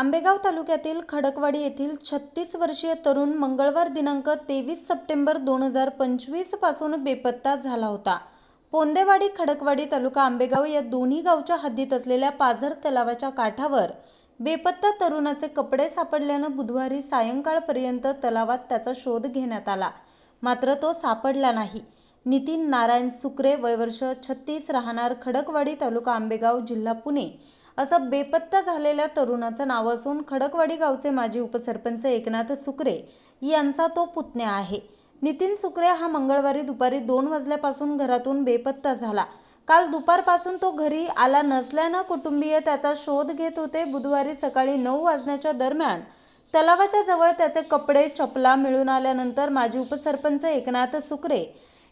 आंबेगाव तालुक्यातील खडकवाडी येथील छत्तीस वर्षीय तरुण मंगळवार दिनांक तेवीस सप्टेंबर दोन हजार पंचवीसपासून बेपत्ता झाला होता. पोंदेवाडी खडकवाडी तालुका आंबेगाव या दोन्ही गावच्या हद्दीत असलेल्या पाझर तलावाच्या काठावर बेपत्ता तरुणाचे कपडे सापडल्यानं बुधवारी सायंकाळपर्यंत तलावात त्याचा शोध घेण्यात आला. मात्र तो सापडला नाही. नितीन नारायण सुकरे वयवर्ष छत्तीस राहणार खडकवाडी तालुका आंबेगाव जिल्हा पुणे. असं बेपत्ता झालेल्या तरुणाचं नाव असून खडकवाडी गावचे माजी उपसरपंच एकनाथ सुकरे यांचा तो पुतण्या आहे. नितीन सुकरे हा मंगळवारी दुपारी दोन वाजल्यापासून घरातून बेपत्ता झाला. काल दुपारपासून तो घरी आला नसल्यानं कुटुंबीय त्याचा शोध घेत होते. बुधवारी सकाळी नऊ वाजण्याच्या दरम्यान तलावाच्या जवळ त्याचे कपडे चपला मिळून आल्यानंतर माजी उपसरपंच एकनाथ सुकरे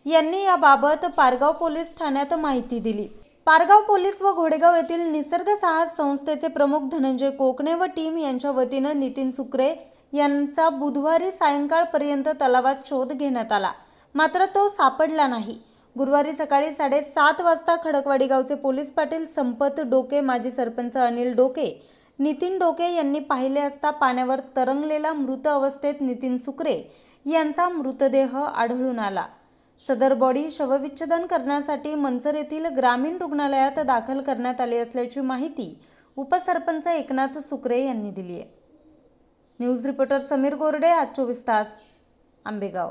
यांनी याबाबत पारगाव पोलीस ठाण्यात माहिती दिली. पारगाव पोलीस व घोडेगाव येथील निसर्ग साहस संस्थेचे प्रमुख धनंजय कोकणे व टीम यांच्या वतीनं नितीन सुकरे यांचा बुधवारी सायंकाळपर्यंत तलावात शोध घेण्यात आला. मात्र तो सापडला नाही. गुरुवारी सकाळी साडेसात वाजता खडकवाडी गावचे पोलीस पाटील संपत डोके माजी सरपंच अनिल डोके नितीन डोके यांनी पाहिले असता पाण्यावर तरंगलेला मृत अवस्थेत नितीन सुकरे यांचा मृतदेह आढळून आला. सदर बॉडी शवविच्छेदन करण्यासाठी मंचर येथील ग्रामीण रुग्णालयात दाखल करण्यात आली असल्याची माहिती उपसरपंच एकनाथ सुकरे यांनी दिली आहे. न्यूज रिपोर्टर समीर गोरडे आज चोवीस तास आंबेगाव.